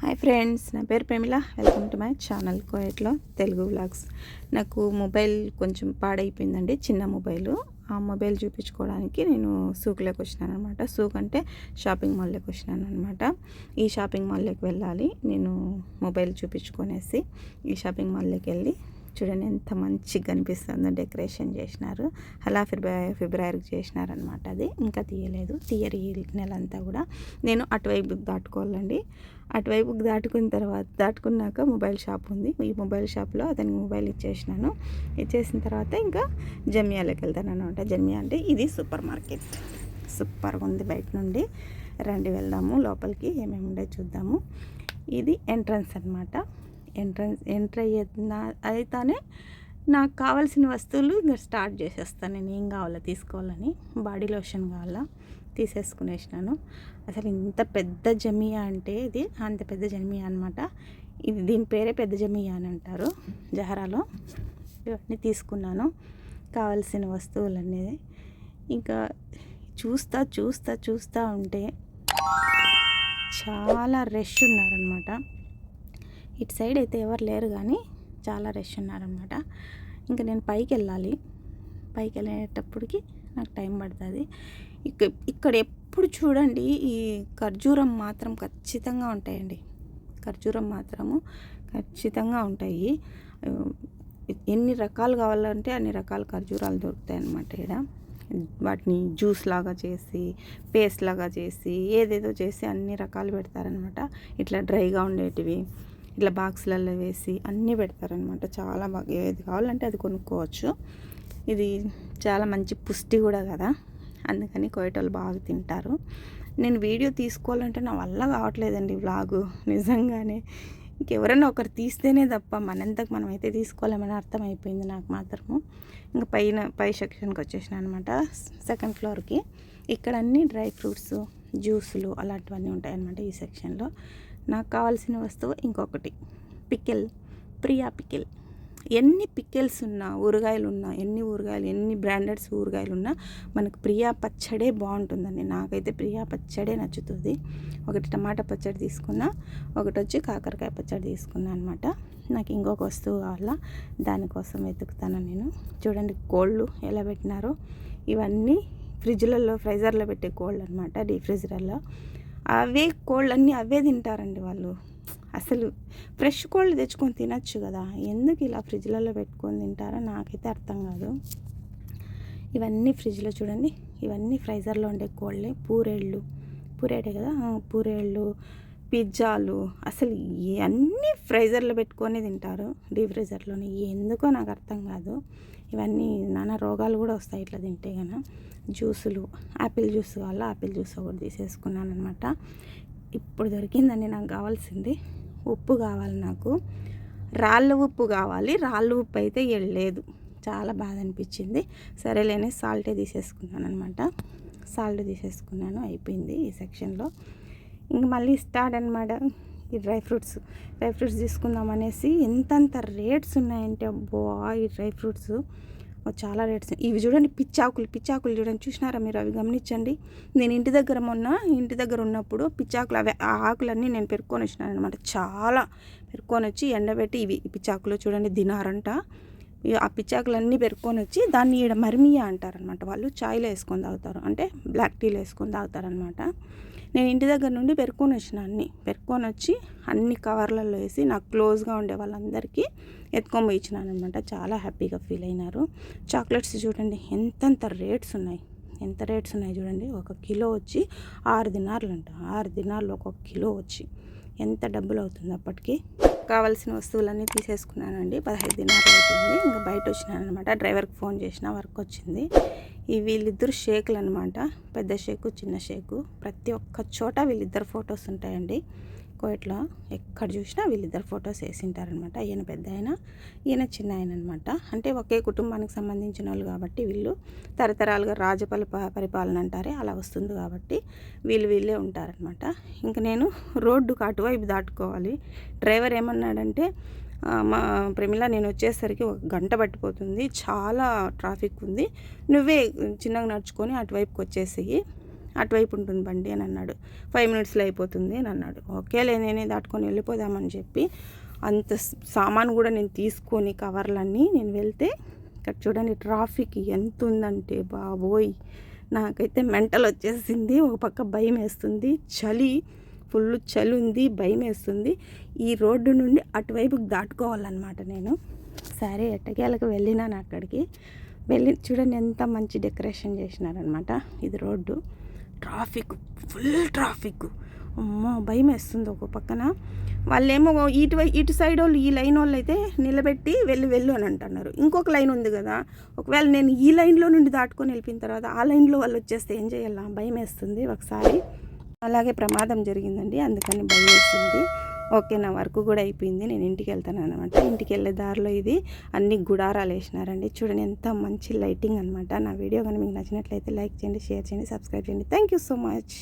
Hi friends నా పేరు Pramila. Welcome to my channel కోయట్లో Telugu vlogs. నాకు మొబైల్ కొంచెం పాడైపోయిందండి చిన్న మొబైల్. ఆ మొబైల్ చూపించుకోవడానికి నేను సూక్లోకి వచ్చినాను అనమాట సూక్ అంటే షాపింగ్ మాల్లోకి వచ్చినాను అనమాట ఈ షాపింగ్ మాల్లోకి వెళ్ళాలి నేను మొబైల్ చూపించుకొనేసి ఈ షాపింగ్ మాల్లోకి వెళ్ళి చూడండి ఎంత మంచిగా కనిపిస్తుందో డెకరేషన్ చేసినారు. అలా ఫిబ్రవరి ఫిబ్రవరికి చేసినారనమాట అది. ఇంకా తీయలేదు. తీయరు ఈ నెలంతా కూడా. నేను అటువైపు దాటుకోవాలండి. అటువైపు దాటుకున్న తర్వాత దాటుకున్నాక మొబైల్ షాప్ ఉంది. ఈ మొబైల్ షాప్లో అతనికి మొబైల్ ఇచ్చేసినాను. ఇచ్చేసిన తర్వాత ఇంకా జమియాలోకి వెళ్తాను అనమాట జమియా అంటే ఇది సూపర్ మార్కెట్. సూపర్గా ఉంది బయట నుండి. రండి వెళ్దాము. లోపలికి ఏమేమి ఉండే చూద్దాము. ఇది ఎంట్రన్స్ అనమాట ఎంట్రన్స్ ఎంటర్ అయ్యేది అయితేనే నాకు కావాల్సిన వస్తువులు ఇంకా స్టార్ట్ చేసేస్తాను నేను ఏం కావాలో తీసుకోవాలని బాడీ లోషన్ కావాలా తీసేసుకునేసినాను. అసలు ఇంత పెద్ద జమియా అంటే ఇది అంత పెద్ద జమియా అనమాట ఇది దీని పేరే పెద్ద జమియా అని అంటారు జహరాలో. ఇవన్నీ తీసుకున్నాను. కావాల్సిన వస్తువులన్నీ. ఇంకా చూస్తా చూస్తా చూస్తూ ఉంటే చాలా రష్ ఉన్నారనమాట ఇటు సైడ్ అయితే ఎవరు లేరు కానీ చాలా రష్ ఉన్నారనమాట ఇంకా నేను పైకి వెళ్ళాలి. పైకి వెళ్ళేటప్పటికి నాకు టైం పడుతుంది. ఇక ఇక్కడ ఎప్పుడు చూడండి ఈ ఖర్జూరం మాత్రం ఖచ్చితంగా ఉంటాయండి. ఖర్జూరం మాత్రము ఖచ్చితంగా ఉంటాయి. ఎన్ని రకాలు కావాలంటే అన్ని రకాల ఖర్జూరాలు దొరుకుతాయి అన్నమాట ఇక్కడ వాటిని జ్యూస్ లాగా చేసి పేస్ట్ లాగా చేసి ఏదేదో చేసి అన్ని రకాలు పెడతారనమాట ఇట్లా డ్రైగా ఉండేటివి. ఇట్లా బాక్స్లలో వేసి అన్నీ పెడతారనమాట చాలా బాగా ఏది కావాలంటే అది కొనుక్కోవచ్చు. ఇది చాలా మంచి పుష్టి కూడా కదా. అందుకని కోయటోళ్ళు బాగా తింటారు. నేను వీడియో తీసుకోవాలంటే నా వల్ల కావట్లేదండి వ్లాగు. నిజంగానే ఇంకెవరైనా ఒకరు తీస్తేనే తప్ప మనంతకు మనం అయితే తీసుకోలేమని అర్థమైపోయింది నాకు మాత్రము. ఇంకా పైన పై సెక్షన్కి వచ్చేసిన అనమాట సెకండ్ ఫ్లోర్కి. ఇక్కడ అన్ని డ్రై ఫ్రూట్స్ జ్యూసులు అలాంటివన్నీ ఉంటాయన్నమాట ఈ సెక్షన్లో. నాకు కావాల్సిన వస్తువు ఇంకొకటి. పికిల్. ప్రియా పికిల్. ఎన్ని పికిల్స్ ఉన్నా ఊరగాయలు ఉన్నా ఎన్ని ఊరగాయలు ఎన్ని బ్రాండెడ్స్ ఊరగాయలు ఉన్నా మనకు ప్రియా పచ్చడే బాగుంటుందండి. నాకైతే ప్రియా పచ్చడే నచ్చుతుంది. ఒకటి టమాటా పచ్చడి తీసుకున్నా ఒకటి వచ్చి కాకరకాయ పచ్చడి తీసుకున్నా అనమాట నాకు ఇంకొక వస్తువు కావాలా? దానికోసం వెతుకుతాను నేను. చూడండి కోళ్ళు ఎలా పెట్టినారో. ఇవన్నీ ఫ్రిడ్జ్లలో ఫ్రైజర్లో పెట్టే కోళ్ళు అనమాట డీఫ్రిజరర్లో అవే కోళ్ళన్నీ అవే తింటారండి వాళ్ళు. అసలు ఫ్రెష్ కోళ్ళు తెచ్చుకొని తినచ్చు కదా. ఎందుకు ఇలా ఫ్రిడ్జ్లలో పెట్టుకొని తింటారో నాకైతే అర్థం కాదు. ఇవన్నీ ఫ్రిడ్జ్లో చూడండి. ఇవన్నీ ఫ్రైజర్లో ఉండే కోళ్ళే. పూరేళ్ళు. పూరేడే కదా? పూరేళ్ళు పిజ్జాలు అసలు అన్నీ ఫ్రైజర్లో పెట్టుకొని తింటారు డీప్ ఫ్రైజర్లోని. ఎందుకో నాకు అర్థం కాదు. ఇవన్నీ నానా రోగాలు కూడా వస్తాయి ఇట్లా తింటే కనుక జ్యూసులు యాపిల్ జ్యూస్ వల్ల యాపిల్ జ్యూస్ ఒకటి తీసేసుకున్నాను అనమాట ఇప్పుడు దొరికిందండి నాకు కావాల్సింది. ఉప్పు కావాలి నాకు. రాళ్ళ ఉప్పు కావాలి. రాళ్ళ ఉప్పు అయితే వెళ్ళలేదు చాలా బాధ అనిపించింది. సరేలేని సాల్టే తీసేసుకున్నాను అనమాట సాల్ట్ తీసేసుకున్నాను అయిపోయింది ఈ సెక్షన్లో. ఇంక మళ్ళీ స్టార్ట్ అనమాట ఈ డ్రై ఫ్రూట్స్ డ్రై ఫ్రూట్స్ తీసుకుందాం అనేసి ఎంతంత రేట్స్ ఉన్నాయంటే అబ్బో ఈ డ్రై ఫ్రూట్స్. చాలా రేట్స్. ఇవి చూడండి పిచ్చాకులు పిచ్చాకులు చూడండి. చూసినారా మీరు? అవి గమనించండి. నేను ఇంటి దగ్గర మొన్న ఇంటి దగ్గర ఉన్నప్పుడు పిచ్చాకులు అవి ఆ ఆకులన్నీ నేను పెరుక్కొని వచ్చినాను అనమాట చాలా పెరుక్కొని వచ్చి ఎండబెట్టి ఇవి. పిచ్చాకులు చూడండి దినారంట ఆ పిచ్చాకులన్నీ పెరుక్కొని వచ్చి దాన్ని ఈడ మరిమియా అంటారనమాట వాళ్ళు చాయ్లో వేసుకొని తాగుతారు. అంటే బ్లాక్ టీలో వేసుకొని తాగుతారనమాట నేను ఇంటి దగ్గర నుండి పెరుక్కొని వచ్చిన అన్ని. పెరుక్కొని వచ్చి అన్ని కవర్లలో వేసి నాకు క్లోజ్గా ఉండే వాళ్ళందరికీ ఎత్తుకొని పోయి ఇచ్చినాను అనమాట చాలా హ్యాపీగా ఫీల్ అయినారు. చాక్లెట్స్ చూడండి ఎంతెంత రేట్స్ ఉన్నాయి. ఎంత రేట్స్ ఉన్నాయి చూడండి. ఒక కిలో వచ్చి ఆరు దినార్లు అంట ఆరు దినార్లు ఒక్కొక్క కిలో వచ్చి. ఎంత డబ్బులు అవుతుంది అప్పటికి? కావాల్సిన వస్తువులన్నీ తీసేసుకున్నానండి. పదహైదు దినాలు అవుతుంది. ఇంకా బయట వచ్చినాను అనమాట డ్రైవర్కి ఫోన్ చేసిన వర్క్ వచ్చింది ఈ వీళ్ళిద్దరు షేకులు అనమాట పెద్ద షేకు చిన్న షేకు. ప్రతి ఒక్క చోట వీళ్ళిద్దరు ఫొటోస్ ఉంటాయండి. కోయట్లో ఎక్కడ చూసినా వీళ్ళిద్దరు ఫొటోస్ వేసింటారనమాట. ఈయన పెద్ద ఆయన ఈయన చిన్న ఆయన అనమాట. అంటే ఒకే కుటుంబానికి సంబంధించిన వాళ్ళు కాబట్టి వీళ్ళు తరతరాలుగా రాజపల పరిపాలన అంటారే అలా వస్తుంది కాబట్టి వీళ్ళు వీళ్ళే ఉంటారనమాట. ఇంకా నేను రోడ్డుకు అటువైపు దాటుకోవాలి. డ్రైవర్ ఏమన్నాడంటే మా ప్రమిళ నేను వచ్చేసరికి ఒక గంట పట్టిపోతుంది చాలా ట్రాఫిక్ ఉంది నువ్వే చిన్నగా నడుచుకొని అటువైపుకి వచ్చేసేయి. అటువైపు ఉంటుంది బండి అని అన్నాడు. ఫైవ్ మినిట్స్లో అయిపోతుంది అని అన్నాడు. ఓకేలే నేనే దాటుకొని వెళ్ళిపోదామని చెప్పి అంత సామాన్ కూడా నేను తీసుకొని కవర్లన్నీ నేను వెళ్తే ఇక్కడ చూడండి ట్రాఫిక్ ఎంత ఉందంటే బాబోయ్! నాకైతే మెంటల్ వచ్చేసింది ఒక పక్క భయం వేస్తుంది చలి ఫుల్ చలి ఉంది భయం వేస్తుంది ఈ రోడ్డు నుండి అటువైపుకి దాటుకోవాలన్నమాట నేను. సరే ఎట్టకేలకు వెళ్ళినాను అక్కడికి. వెళ్ళి చూడండి ఎంత మంచి డెకరేషన్ చేసినారనమాట ఇది రోడ్డు. Traffic full traffic. అమ్మో భయం వేస్తుంది ఒక పక్కన. వాళ్ళేమో ఇటు ఇటు సైడ్ వాళ్ళు ఈ లైన్ వాళ్ళు అయితే నిలబెట్టి వెళ్ళి వెళ్ళు అని అంటున్నారు. ఇంకొక లైన్ ఉంది కదా ఒకవేళ నేను ఈ లైన్లో నుండి దాటుకొని వెళ్ళిన తర్వాత ఆ లైన్లో వాళ్ళు వచ్చేస్తే ఏం చేయాలా? భయం వేస్తుంది ఒకసారి. అలాగే ప్రమాదం జరిగిందండి అందుకని భయం వేస్తుంది ఓకే నా వర్క్ కూడా అయిపోయింది నేను ఇంటికి వెళ్తాను అనమాట ఇంటికి వెళ్ళే దారిలో ఇది అన్ని గుడారాలు వేసినారండి. చూడండి ఎంత మంచి లైటింగ్ అనమాట నా వీడియో కానీ మీకు నచ్చినట్లయితే లైక్ చేయండి షేర్ చేయండి సబ్స్క్రైబ్ చేయండి. Thank you so much